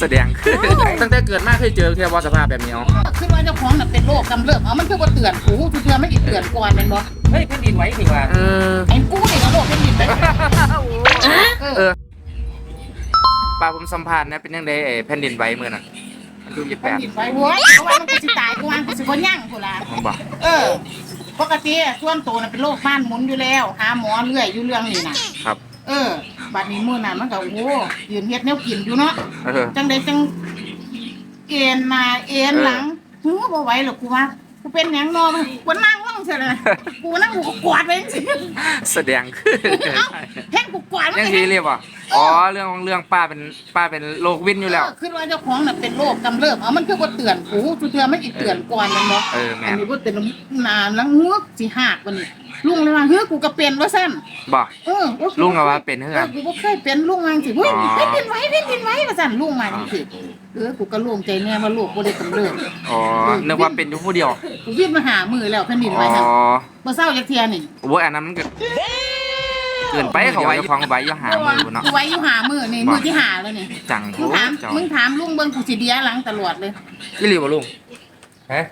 แสดงขึ้นตั้งแต่เกิดมาเคยเจอแค่ว่าสภาพแบบนี้เอาขึ้นว่าเจ้าของน่ะเป็นโรคกำเริบเอามันคือว่าเตือนกูทุกเทื่อไม่อีกเตือนก่อนแม่นบ่เฮ้ยแผ่นดินไหวนี่ว่าเออไอ้กูนี่ก็โรคเป็นดินไปเอเอออป้าผมสัมภาษณ์นะเป็นยังไงไอ้แผ่นดินไหวเมื่อน่ะมันดูยี่แปเป็นดดินไปโว้ยเพราะว่ามันก็สิตายกูว่ากูสิบ่ยั่งกูล่ะผมบอกเออ ปกติอะส่วนตัวน่ะเป็นโรคบ้านหมุนอยู่แล้วหาหมอเรื่อยอยู่เรื่องนี้น่ะ ครับ เออ บัดนี้มื้อนั้นมันก็โอ้โหยืนเฮ็ดแนวกินอยู่เนาะเออจังไดจังเอ็นหน้าเอ็นหลังหูบ่ไหวหรอกกูว่ากูเป็นหยังเนอมันกูนั่งลงเสียเลยกูนั่งกูก็กวาดไว้จังซี่แสดงขึ้นแห้งกูกวาดมันยังทีเรียบอะอ๋อเรื่องของเรื่องป้าเป็นป้าเป็นโรควินอยู่แล้วเออคือว่าเจ้าของน่ะเป็นโรคกำเริบเอามันคือว่าเตือนกูทุกเทื่อไม่อีกเตือนก่อนแม่นบ่เออแม่อันนนี้บ่เตือนนานแล้วหัวสิหักวันนี้ ลุงเลยว่าเฮ้ยกูก็เป็นว่าซั่นบอกเออลุงก็ว่าเป็นเฮือเออกูบ่เคยเป็นลุงว่าจังซี่เฮ้ยอ๋อเป็นดินไหว้เป็นดินไหว้ว่าซั่นลุงมาจังซี่เออกูก็โล่งใจแน่ว่าลูกบ่ได้กำเริบอ๋อนึกว่าเป็นอยู่ผู้เดียวกูวิ่งมาหามือแล้วแผ่นดินไหอ๋ว้อครับบ่เศร้าจักเที่ยนี่โอ้ยอันนั้นมันเกินเกินไปเขาไว้ฟังไว้อยู่หามือเนาะกูไว้อยู่หามือนี่มือที่หาแล้วนี่จังมึโอ้งถามเจ้ามึงถามลุงเบิ่งกูสิเดียหลังตลอดเลยอีหลีบ่ลุงฮะ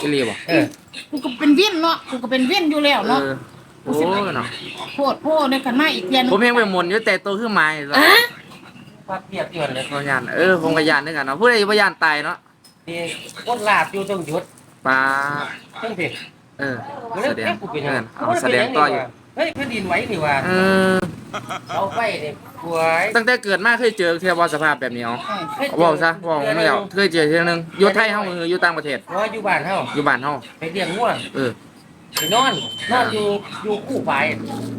อีหลีบ่เออ กูก็เป็นวิ่นเนาะกูก็เป็นวิ่นอยู่แล้วเอเนาะอโอ้ยเนาะโพดโพดในกันมาอีกเทียนผมเพียงไปหมนอยู่แต่ตัวขึ้นมาแล้วภาพเปียกเตือนเลยก็ยานเออผมก็ยานด้วยกันเนาะผู้ใดบ่ยานตายเนาะนี่ก้นลาบอยู่ตรงหยุดปลาตรงผิดเออมันแสดงเอ๊ะกูเป็นเอยังไงอเอาแสดงต่ออยู่เฮ้ยแผ่นดินไหวนี่ว่า เออ เอาไฟนี่กวยตั้งแต่เกิดมาเคยเจอแค่ว่าสภาพแบบนี้เอาเออฮ้ยเว้าซะเว้าไม่แล้วเคยเจอเทีนึงอยู่ไทยเฮามืออยู่ต่างประเทศเพราะว่าอยู่บ้านเฮาอยู่บ้านเฮาไปเลี้ยงงัวเออไปนอนนอนอยู่อยู่คู่ฝ่าย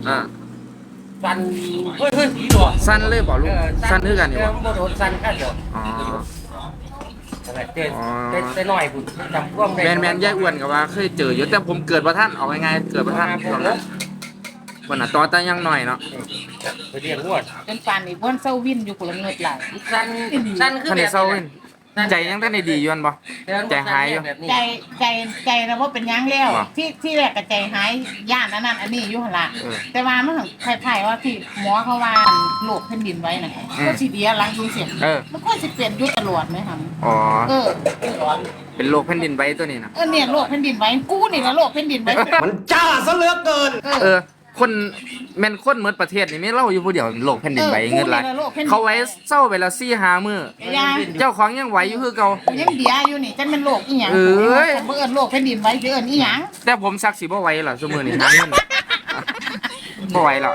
อ่าสันเฮ้ยเฮ้ยผีหลอกสั้นเลยบ่ลุงสั้นคือกันนี่เอบ่อบ่โดนสันข้างเดียวอ๋อนั่นแหละเต้นอ๋อเต้นเต้นน้อยพุ่นจำความได้แมนแมนแยกอ้วนกับว่าเคยเจออยู่แต่ผมเกิดบ่ทันเอาง่ายๆเกิดบ่ทันช่วงนั้น บ่น่ะต่อแต่ยังหน้อยเนาะไปเลี้ยงงัวเป็นปานนี่บ่นเศร้าวินอยู่กูละเงิดหลายสันสันคือท่านแบได้บเศร้าเว้ยใจยังทันได้ดีอยู่อันบ่ ใจหายอยู่ แบบนี้ใจใจใจนะว่าเป็นหยังแล้วว่ะที่ที่แรกก็ใจหายย่านอันนั้นอันนี้อยู่หนละเออแต่ว่ามันถึงไผ่ๆว่าที่หมอเขาว่าโรคแผ่นดินไว้น่ะอืม ก็สิเดียหลังดูเสียงเออ มันก็สิเป็นอยู่ตลอดไหมครับอ๋อ เออเป็นโรคแผ่นดินไหวตัวนี้นะเออเนี่ยโรคแผ่นดินไหวกูนี่นะโรคแผ่นดินไหวมันจ้าซะเหลือเกิน เอเอออ คนแม่นคนเหมือนประเทศนี่ไม่เล่าอยู่ผู้เดียวโรคแผ่นดินไหวเออเงินหลายผู้เดียวโรคแผ่นดินไหวเขาไว้เศร้าไปแล้ว4 5มื้อไอ้ยาเจ้าของยังไหวอยู่คือเก่ายังเดียอยู่นี่จันเป็นโรคอีหยังเอ้ยผมบ่เอิ้นโรคแผ่นดินไหวสิเอิ้นอีหยังแต่ผมซักสิบ่ไหวล่ะซุมื้อนี้หาเงินบ่ไหวล่ะ